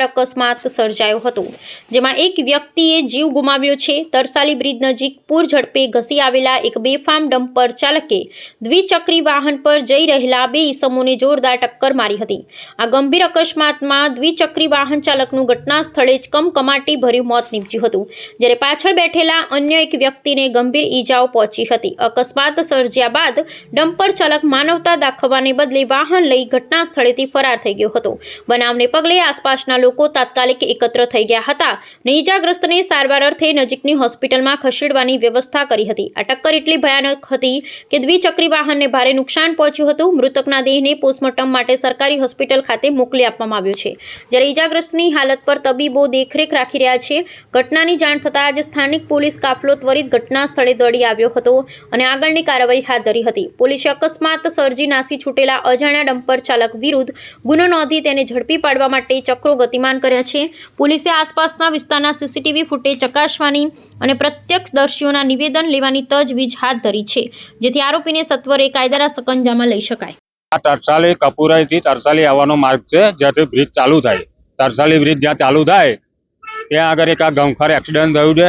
અકસ્માત સર્જાયો હતો, જેમાં એક વ્યક્તિએ જીવ ગુમાવ્યો છે. તરસાલી બ્રિજ નજીક પૂર ઝડપે ઘસી આવેલા એક બેફામ ડમ્પર ચાલકે દ્વિચક્રી વાહન પર જઈ રહેલા બે ઈસમોને જોરદાર ટક્કર મારી હતી. આ ગંભીર અકસ્માતમાં દ્વિચક્રી વાહન ચાલકનું ઘટના સ્થળે જ કમકમાટી ભર્યું મોત નીપજ્યું હતું, જ્યારે પાછળ બેઠેલા અન્ય એક વ્યક્તિને ગંભીર ઈજાઓ પહોંચી હતી. અકસ્માત સર્જ્યા બાદ ડમ્પર ચાલક માનવતા દાખવવાને બદલે વાહન લઈ ઘટના સ્થળેથી ફરાર થઈ ગયો હતો. બનાવને પગલે આસપાસના લોકો તાત્કાલિક એકત્ર થઈ ગયા હતા. અને ઈજાગ્રસ્તને સારવાર અર્થે નજીકની હોસ્પિટલમાં ખસેડવાની વ્યવસ્થા કરી હતી. આ ટક્કર એટલી ભયાનક હતી કે દ્વિચક્રી વાહનને ભારે નુકસાન પહોંચ્યું હતું. મૃતકના દેહને પોસ્ટમોર્ટમ માટે સરકારી હોસ્પિટલ ખાતે મોકલી આપવામાં આવ્યો છે. જ્યારે ઈજાગ્રસ્તની હાલત પર તબીબો દેખરેખ રાખી રહ્યા છે. ઘટનાની જાણ થતાં આજે સ્થાનિક પોલીસ કાફલો ત્વરિત ઘટના સ્થળે દોડી આવ્યો હતો અને આગળની કાર્યવાહી હાથ ધરી હતી. પોલીસે અકસ્માત સર્જી નાસી છૂટેલા અજાણ્યા ડમ્પર ચાલક વિરુદ્ધ ગુનો નોંધી તેને ઝડપી પાડવા માટે ચક્રો ગતિમાન કર્યા છે. પોલીસે આસપાસના વિસ્તારના સીસીટીવી ફૂટેજ ચકાસવાની અને પ્રત્યક્ષદર્શીઓના નિવેદન લેવાની તજવીજ હાથ ધરી છે, જેથી આરોપીને સત્વરે કાયદાના સકંજામાં લઈ શકાય. આ તરસાલી કપુરાઈથી તરસાલી આવવાનો માર્ગ છે, જ્યાંથી બ્રિજ ચાલુ થાય. તરસાલી બ્રિજ જ્યાં ચાલુ થાય, ત્યાં આગળ એક આ ગમખર એક્સિડન્ટ થયું છે.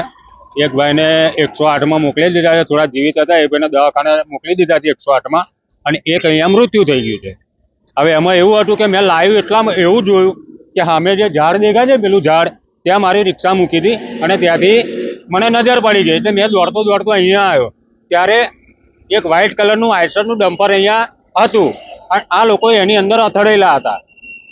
એક ભાઈને એકસો આઠમાં મોકલી દીધા છે, થોડા જીવિત હતા, એ ભાઈને દવાખાને મોકલી દીધા છે એકસો આઠમાં અને એક અહીંયા મૃત્યુ થઈ ગયું છે. હવે એમાં એવું હતું કે મેં લાઈવ એટલા એવું જોયું કે સામે જે ઝાડ દેખાય છે પેલું ઝાડ, ત્યાં મારી રિક્ષા મૂકી હતી અને ત્યાંથી મને નજર પડી ગઈ એટલે મેં દોડતો દોડતો અહીંયા આવ્યો. ત્યારે એક વ્હાઇટ કલરનું આઈસરનું ડમ્પર અહીંયા હતું. અને આ લોકો એની અંદર અથડેલા હતા.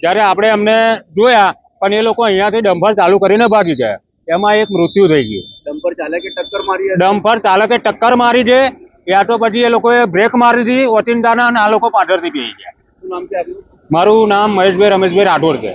જ્યારે આપણે એમને જોયા પણ એ લોકો અહીંયાથી ડમ્પર ચાલુ કરીને ભાગી ગયા. એમાં એક મૃત્યુ થઈ ગયું. ડમ્પર ચાલકે ટક્કર મારી. ડમ્પર ચાલકે ટક્કર મારી છે યા તો પછી એ લોકોએ બ્રેક મારી હતી ઓચિંતાના અને આ લોકો પાછળથી પી ગયા. મારું નામ મહેશભાઈ રમેશભાઈ રાઠોડ છે.